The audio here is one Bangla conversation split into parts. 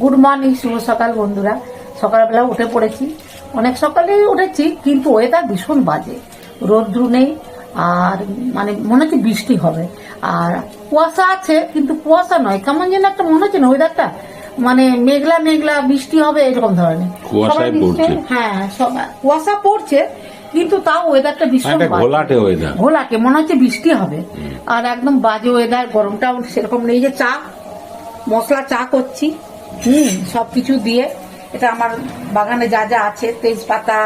গুড মর্নিং শুভ সকাল বন্ধুরা। সকালবেলা উঠে পড়েছি। অনেক সকালে উঠেছি কিন্তু ওয়েদার ভীষণ বাজে। রোদ্রু নেই আর মানে মনে হচ্ছে বৃষ্টি হবে। আর কুয়াশা আছে কিন্তু কুয়াশা নয়। কেমন যেন একটা মনে হচ্ছে না ওয়েদারটা মানে মেঘলা মেঘলা বৃষ্টি হবে এরকম ধরনের। হ্যাঁ কুয়াশা পড়ছে কিন্তু তাও ওয়েদারটা ভীষণ। ঘোলাটে ওয়েদার ঘোলাটে মনে হচ্ছে বৃষ্টি হবে। আর একদম বাজে ওয়েদার গরমটাও সেরকম নেই যে চা মশলা চা করছি। হুম। সবকিছু দিয়ে এটা আমার বাগানে যা যা আছে তেজপাতা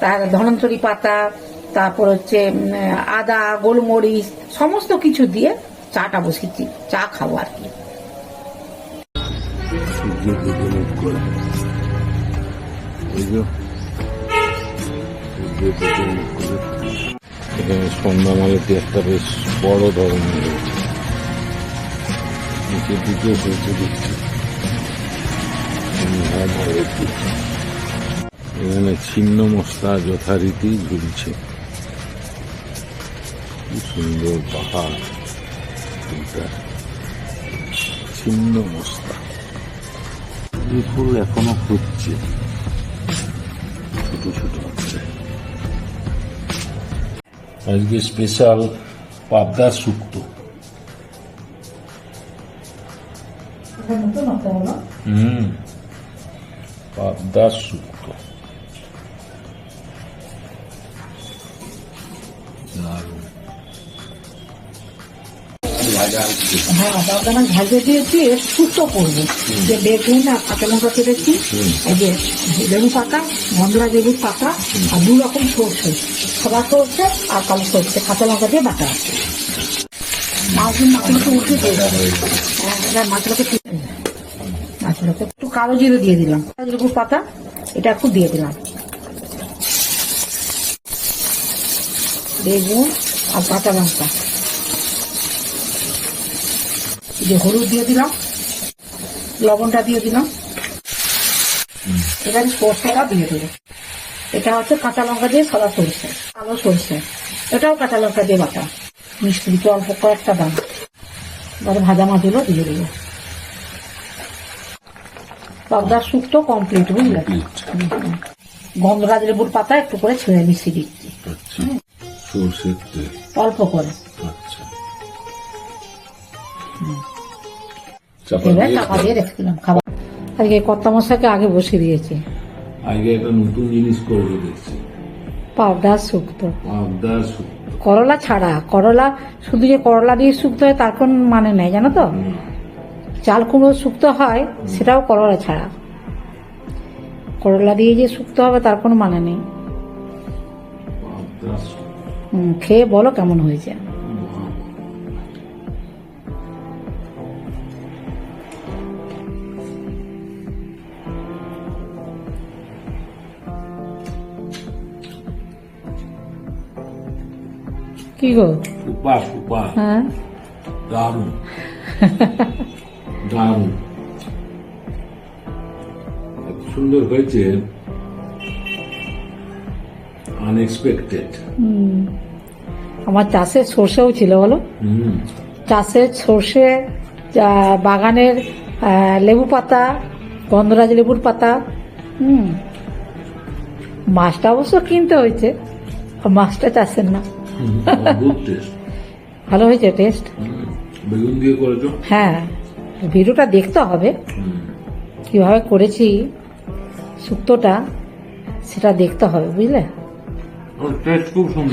তার ধনন্তরি পাতা তারপর হচ্ছে আদা গোলমরিচ সমস্ত কিছু দিয়ে চাটা বসেছি চা খাব আর কি। এখানে সন্ধ্যামালাটি একটা বেশ বড় ধরনের। নিচের দিচ্ছি এখানে ছিন্ন যথারীতি ঝুলছে। কি সুন্দর পাহাড় ছিন্ন এই ফুল এখনও হচ্ছে ছোট ছোট আজকে স্পেশাল পাবদা শুক্তো। হুম। পাবদা শুক্তো হ্যাঁ বাদাম ভাজে দিয়েছি এর শুক্তো করব যে বেগুন আর কাঁচা লঙ্কা কেটেছি এই যে লেবু পাতা গন্ধরা লেবুর পাতা আর দু রকম সর্ষে সাদা সর্ষে আর কালো সর্ষে কাঁচা লঙ্কা দিয়ে বাটা আছে মাছগুলো মাছগুলোকে উঠে দিয়ে হ্যাঁ মাছগুলোকে নেব। একটু কালো জিরে দিয়ে দিলাম। লেবুর পাতা, এটা একটু দিয়ে দিলাম। বেগুন আর কাঁচা লঙ্কা। যে হলুদ দিয়ে দিলাম। লবণটা দিয়ে দিলাম। এবারে সর্ষেটা দিয়ে দেবো। এটা হচ্ছে কাঁচা লঙ্কা দিয়ে সাদা সরষে, কালো সরষে। এটাও কাঁচা লঙ্কা দিয়ে বাটা। মিষ্টি অল্প কয়েকটা দাম। এবারে ভাজা মাছগুলো দিয়ে দেবো। পাবদার শুক্তো কমপ্লিট বুঝলে। গন্ধরাজ লেবুর পাতা একটু করে ছেড়ে মিশিয়ে দিচ্ছি। আচ্ছা। সর্ষের তেল। অল্প করে। আচ্ছা। চাপা এবার চাপা দিয়ে রেখে খাবার। আজকে কর্তা মশাকে আগে বসিয়ে দিয়েছি। আগে একটা নতুন জিনিস করে দেখছি পাউডার শুক্তো। পাবদা শুক্তো। করলা ছাড়া করলা শুধু যে করলা দিয়ে শুক্তো হয় তার কোন মানে নেই জানো তো? চাল কুমড়ো শুক্তো হয় সেটাও করলা ছাড়া। করলা দিয়ে যে শুক্তো হবে তার কোনো মানে নেই। খেয়ে বলো কেমন হয়েছে। কি গো? হ্যাঁ। দারুণ। দারুণ। এত সুন্দর হয়েছে। আনএক্সপেক্টেড আমার চাষের সর্ষেও ছিল বলো? চাষের সর্ষে বাগানের লেবু পাতা গন্ধরাজ লেবুর পাতা হুম। মাছটা অবশ্য কিনতে হয়েছে মাছটা চাষের না। ভালো হয়েছে টেস্ট বেগুন দিয়ে করেছ? হ্যাঁ। ভিডিওটা দেখতে হবে। কীভাবে করেছি শুক্তোটা সেটা দেখতে হবে বুঝলে?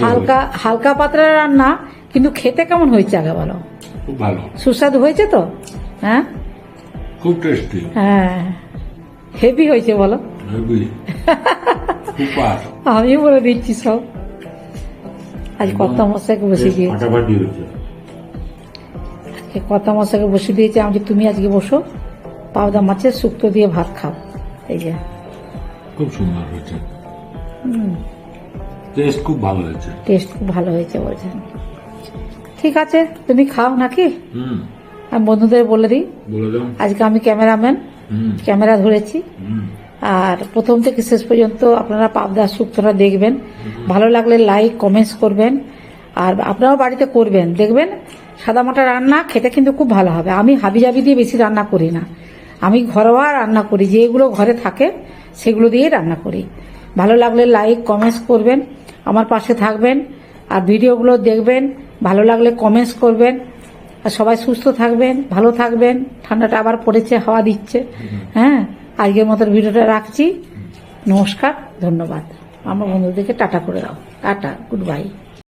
হালকা হালকা পাতলা রান্না কিন্তু খেতে কেমন হয়েছে আগে বলো? হয়েছে। খুব ভালো। সুস্বাদু হয়েছে তো? হ্যাঁ? খুব টেস্টি হ্যাঁ। হেভি হয়েছে বলো। আমি বলে দিচ্ছি সব। আজ কত মশাকে বসে দিয়েছি কত মশাকে বসে দিয়েছি। আমি তুমি আজকে বসো পাওদা মাছের শুক্তো দিয়ে ভাত খাও। এই যে। খুব সুন্দর হয়েছে। টেস্ট খুব ভালো হয়েছে। টেস্ট খুব ভালো হয়েছে বলছেন ঠিক আছে তুমি খাও নাকি? আমি বন্ধুদের বলে দিই। আজকে আমি ক্যামেরাম্যান হুম। ক্যামেরা ধরেছি। আর প্রথম থেকে শেষ পর্যন্ত আপনারা পাবদার শুক্তোটা দেখবেন। ভালো লাগলে লাইক কমেন্টস করবেন। আর আপনারাও বাড়িতে করবেন। দেখবেন সাদামাটা রান্না খেতে কিন্তু খুব ভালো হবে। আমি হাবি হাবিজাবি দিয়ে বেশি রান্না করি না। আমি ঘরোয়া রান্না করি। যেগুলো ঘরে থাকে, সেগুলো দিয়েই রান্না করি। ভালো লাগলে লাইক কমেন্টস করবেন, আমার পাশে থাকবেন আর ভিডিওগুলো দেখবেন। ভালো লাগলে কমেন্টস করবেন। আর সবাই সুস্থ থাকবেন, ভালো থাকবেন। ঠান্ডাটা আবার পড়েছে, হাওয়া দিচ্ছে। হ্যাঁ আজকের মতো ভিডিওটা রাখছি। নমস্কার, ধন্যবাদ। আমার বন্ধুদেরকে টাটা করে দাও। Tata good bye